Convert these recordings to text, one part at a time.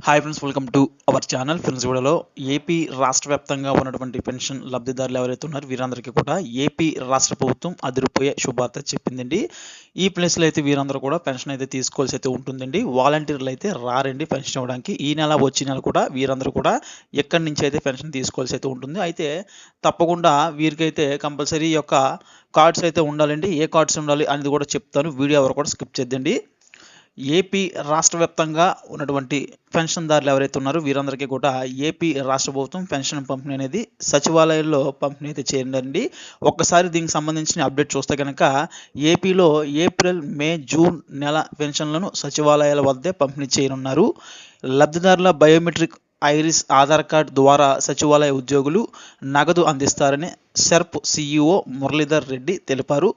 Hi friends welcome to our channel friends వీడియోలో AP రాష్ట్ర వ్యాప్తంగా ఉన్నటువంటి పెన్షన్ లబ్ధిదారులు ఎవరైతే ఉన్నారో వీరందరికీ కూడా ఏపీ రాష్ట్ర ప్రభుత్వం అదిరిపోయే శుభార్త చెప్పిందండి. ఈ ప్లేస్లో అయితే వీరందరూ కూడా పెన్షన్ అయితే తీసుకోవాల్సి అయితే ఉంటుందండి. వాలంటీర్లు అయితే రారండి పెన్షన్ ఇవ్వడానికి. ఈ నెల వచ్చే నెల కూడా వీరందరూ కూడా ఎక్కడి నుంచి అయితే పెన్షన్ తీసుకోవాల్సి అయితే ఉంటుంది. అయితే తప్పకుండా వీరికైతే కంపల్సరీ యొక్క కార్డ్స్ అయితే ఉండాలండి. ఏ కార్డ్స్ ఉండాలి అనేది కూడా చెప్తాను. వీడియో ఎవరు కూడా స్కిప్ చేద్దండి ఏపీ రాష్ట్ర వ్యాప్తంగా ఉన్నటువంటి పెన్షన్దారులు ఎవరైతే ఉన్నారో వీరందరికీ కూడా ఏపీ రాష్ట్ర ప్రభుత్వం పెన్షన్ పంపిణీ అనేది సచివాలయంలో పంపిణీ అయితే చేయండి. ఒక్కసారి దీనికి సంబంధించిన అప్డేట్ చూస్తే కనుక ఏపీలో ఏప్రిల్ మే జూన్ నెల పెన్షన్లను సచివాలయాల వద్దే పంపిణీ చేయనున్నారు. లబ్ధిదారుల బయోమెట్రిక్ ఐరిస్ ఆధార్ కార్డ్ ద్వారా సచివాలయ ఉద్యోగులు నగదు అందిస్తారని సెర్ప్ సిఇఓ మురళీధర్ రెడ్డి తెలిపారు.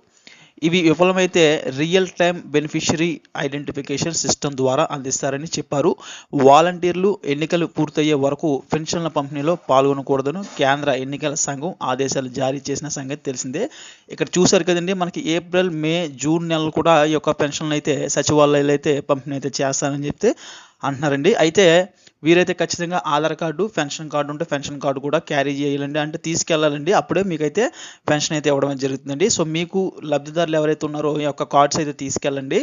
ఇవి విఫలమైతే real time beneficiary identification system ద్వారా అందిస్తారని చెప్పారు. వాలంటీర్లు ఎన్నికలు పూర్తయ్యే వరకు పెన్షన్ల పంపిణీలో పాల్గొనకూడదని కేంద్ర ఎన్నికల సంఘం ఆదేశాలు జారీ చేసిన సంగతి తెలిసిందే. ఇక్కడ చూశారు కదండి మనకి ఏప్రిల్ మే జూన్ నెలలు కూడా ఈ యొక్క పెన్షన్లు అయితే సచివాలయాలు అయితే పంపిణీ అయితే చేస్తానని చెప్తే అంటున్నారండి. అయితే వీరైతే ఖచ్చితంగా ఆధార్ కార్డు పెన్షన్ కార్డు ఉంటే పెన్షన్ కార్డు కూడా క్యారీ చేయాలండి. అంటే తీసుకెళ్ళాలండి అప్పుడే మీకైతే పెన్షన్ అయితే ఇవ్వడం జరుగుతుందండి. సో మీకు లబ్ధిదారులు ఎవరైతే ఉన్నారో ఈ యొక్క కార్డ్స్ అయితే తీసుకెళ్ళండి.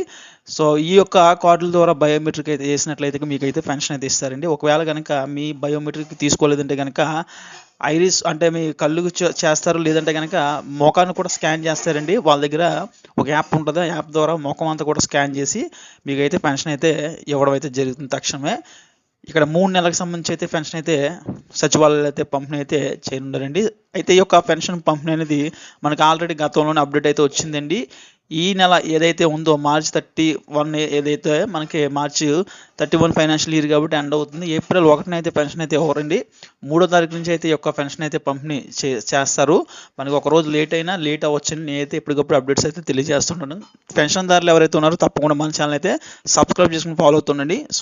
సో ఈ యొక్క కార్డుల ద్వారా బయోమెట్రిక్ అయితే చేసినట్లయితే మీకైతే పెన్షన్ అయితే ఇస్తారండి. ఒకవేళ కనుక మీ బయోమెట్రిక్ తీసుకోలేదంటే కనుక ఐరిస్ అంటే మీ కళ్ళు చేస్తారు లేదంటే కనుక మోకాన్ని కూడా స్కాన్ చేస్తారండి. వాళ్ళ దగ్గర ఒక యాప్ ఉంటుంది. ఆ యాప్ ద్వారా ముఖం అంతా కూడా స్కాన్ చేసి మీకైతే పెన్షన్ అయితే ఇవ్వడం అయితే జరుగుతుంది తక్షణమే. ఇక్కడ మూడు నెలలకు సంబంధించి అయితే పెన్షన్ అయితే సచివాలయాలు అయితే పంపిణీ అయితే చేయనున్నారండి అయితే ఈ యొక్క పెన్షన్ పంపిణీ అనేది మనకి ఆల్రెడీ గతంలోనే అప్డేట్ అయితే వచ్చిందండి. ఈ నెల ఏదైతే ఉందో మార్చ్ థర్టీ వన్ ఏదైతే మనకి March thirty one financial year కాబట్టి ఎండ్ అవుతుంది. ఏప్రిల్ ఒకటిన అయితే పెన్షన్ అయితే ఇవ్వరండి. మూడో తారీఖు నుంచి అయితే ఈ యొక్క పెన్షన్ అయితే పంపిణీ చే చేస్తారు. మనకి ఒక రోజు లేట్ అయినా లేట్ అవ్వచ్చని నేనైతే ఎప్పటికప్పుడు అప్డేట్స్ అయితే తెలియజేస్తుంటాను. పెన్షన్దారులు ఎవరైతే ఉన్నారో తప్పకుండా మన ఛానల్ అయితే సబ్స్క్రైబ్ చేసుకుని ఫాలో అవుతుండండి. సో